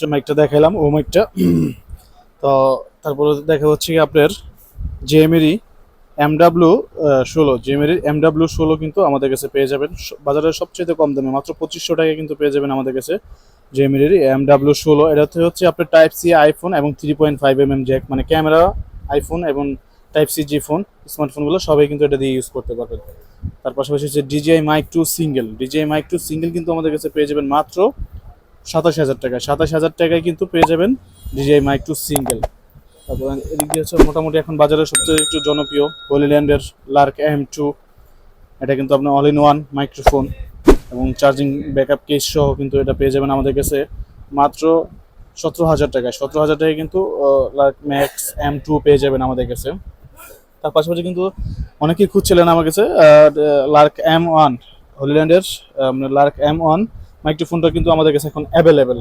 যে মাইকটা দেখাইলাম, ও মাইকটা তো তারপরে দেখা হচ্ছে কি আপনার জেএমেরই এম ডাব্লু ষোলো। জেএমেরই এম ডাব্লু ষোলো কিন্তু আমাদের কাছে পেয়ে যাবেন। বাজারের সবচেয়ে কম দামে, মাত্র পঁচিশশো টাকায় কিন্তু পেয়ে যাবেন আমাদের কাছে জেএমেরই এম ডাব্লু ষোলো। এটাতে হচ্ছে আপনার টাইপ সি আইফোন এবং three point five M M jack মানে ক্যামেরা আইফোন এবং টাইপ সি জি ফোন স্মার্টফোনগুলো সবাই কিন্তু এটা দিয়ে ইউজ করতে পারবেন। তার পাশাপাশি হচ্ছে DJI mic two single DJI mic two single কিন্তু আমাদের কাছে পেয়ে যাবেন মাত্র সাতাশ হাজার টাকা। সাতাশ হাজার টাকায় কিন্তু পেয়ে যাবেন ডিজিআই মাইক টু সিঙ্গেল। তারপর এদিক দিয়ে হচ্ছে মোটামুটি এখন বাজারে সবচেয়ে একটু জনপ্রিয় হোলিল্যান্ডের লার্ক এম টু। এটা কিন্তু আপনার অল ইন ওয়ান মাইক্রোফোন এবং চার্জিং ব্যাকআপ কেস সহ কিন্তু এটা পেয়ে যাবেন আমাদের কাছে মাত্র সতেরো হাজার টাকায়। সতেরো হাজার টাকায় কিন্তু লার্ক ম্যাক্স এম টু পেয়ে যাবেন আমাদের কাছে। তার পাশাপাশি কিন্তু অনেকেই খুঁজছিলেন আমার কাছে লার্ক এম ওয়ান, হলিল্যান্ডের লার্ক এম ওয়ান মাইক্রোফোনটা কিন্তু আমাদের কাছে এখন অ্যাভেলেবেল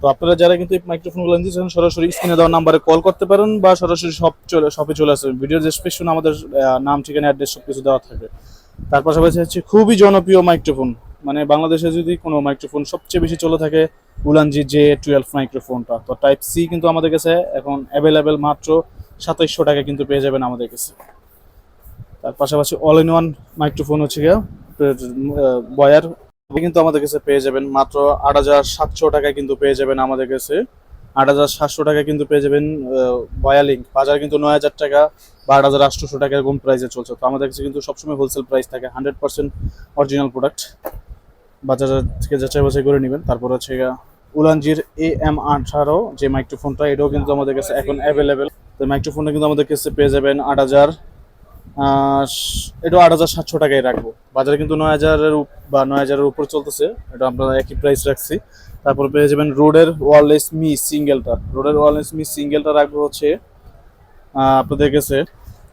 তো আপনারা যারা কিন্তু মাইক্রোফোনগুলো নিতে চান, সরাসরি স্ক্রিনে দেওয়া নাম্বারে কল করতে পারেন বা সরাসরি সব চলে শপে চলে আসবেন ভিডিও ডেসক্রিপশনে আমাদের নাম, ঠিকানা অ্যাড্রেস সব কিছু দেওয়া থাকবে। তার পাশাপাশি হচ্ছে খুবই জনপ্রিয় মাইক্রোফোন। মানে বাংলাদেশে যদি কোনো মাইক্রোফোন সবচেয়ে বেশি চলে থাকে, উলানজি জে টুয়েলভ মাইক্রোফোনটা। তো টাইপ সি কিন্তু আমাদের কাছে এখন অ্যাভেলেবেল মাত্র সাতাইশশো টাকা কিন্তু পেয়ে যাবেন আমাদের কাছে। তার পাশাপাশি অল ইন ওয়ান মাইক্রোফোন হচ্ছে গিয়ে বয়ার কিন্তু আমাদের কাছে পেয়ে যাবেন মাত্র আট হাজার সাতশো টাকায় কিন্তু পেয়ে যাবেন আমাদের কাছে। আট হাজার সাতশো টাকায় কিন্তু পেয়ে যাবেন বয়ালিং বাজার কিন্তু নয় হাজার টাকা বা আট হাজার আটশোশো টাকা এরকম প্রাইসে চলছে। তো আমাদের কাছে কিন্তু সবসময় হোলসেল প্রাইস থাকে হান্ড্রেড পার্সেন্ট অরিজিনাল প্রোডাক্ট বাজার থেকে যাচাই বাছাই করে নেবেন। তারপর হচ্ছে উলানজির এ এম আঠারো, যে মাইক্রোফোনটা এটাও কিন্তু আমাদের কাছে এখন অ্যাভেলেবেল তো মাইক্রোফোনটা কিন্তু আমাদের কাছে পেয়ে যাবেন আট হাজার এটা আট হাজার সাতশো টাকায় রাখব। বাজারে কিন্তু নয় হাজারের বা নয় হাজারের উপর চলতেছে। এটা আমরা একই প্রাইস রাখছি। তারপর পেয়ে যাবেন রোডের ওয়ারলেস মি সিঙ্গেলটা রোডের ওয়ারলেস মি সিঙ্গেলটা রাখব হচ্ছে আপনাদের কাছে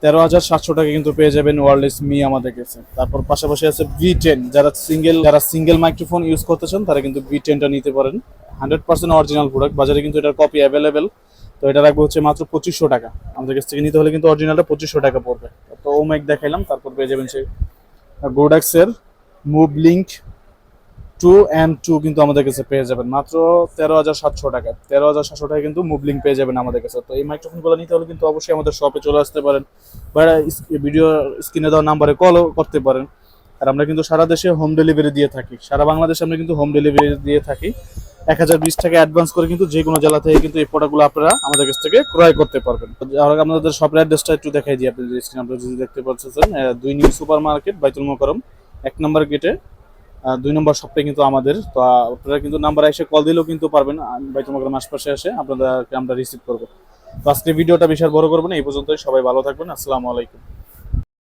তেরো হাজার সাতশো টাকা কিন্তু পেয়ে যাবেন ওয়ারলেস মি আমাদের কাছে। তারপর পাশাপাশি আছে ভি টেন যারা সিঙ্গেল যারা সিঙ্গেল মাইক্রোফোন ইউজ করতে চান, তারা কিন্তু ভি টেনটা নিতে পারেন। হান্ড্রেড পার্সেন্ট অরিজিনাল প্রোডাক্ট বাজারে কিন্তু এটার কপি অ্যাভেলেবেল তো এটা রাখব হচ্ছে মাত্র পঁচিশশো টাকা। আমাদের কাছ থেকে নিতে হলে কিন্তু অরিজিনালটা পঁচিশশো টাকা পড়বে। তো ও মাইক দেখাইলাম, তারপর পেয়ে যাবেন সেই গোডাক্সের move link two and two কিন্তু আমাদের কাছে পেয়ে যাবেন। মাত্র তেরো হাজার সাতশো টাকা। তেরো হাজার সাতশো টাকা কিন্তু মুভ লিঙ্ক পেয়ে যাবেন আমাদের কাছে। তো এই মাইক্রোফোনগুলো নিতে হলে কিন্তু অবশ্যই আমাদের শপে চলে আসতে পারেন। বা ভিডিও স্ক্রিনে দেওয়া নাম্বারে কলও করতে পারেন। আর আমরা কিন্তু সারা দেশে হোম ডেলিভারি দিয়ে থাকি। সারা বাংলাদেশে আমরা কিন্তু হোম ডেলিভারি দিয়ে থাকি। এক হাজার বিশ টাকা অ্যাডভান্স করে কিন্তু যে কোনো জেলা থেকে কিন্তু এই প্রোডাক্টগুলো আপনারা আমাদের কাছ থেকে ক্রয় করতে পারবেন। আমাদের শপের অ্যাড্রেসটা একটু দেখাই দিই আপনি আপনারা যদি দেখতে পাচ্ছেন দুই নিউ সুপার মার্কেট বাইতুল মোকরম এক নম্বর গেটে দুই নম্বর শপটা কিন্তু আমাদের। তো আপনারা কিন্তু নাম্বার এসে কল দিলেও কিন্তু পারবেন বাইতুল মোকরম আশপাশে এসে আপনাদেরকে আমরা রিসিভ করব। তো আজকে ভিডিওটা বিশাল বড় করব না, এই পর্যন্তই। সবাই ভালো থাকবেন, আসসালামু আলাইকুম।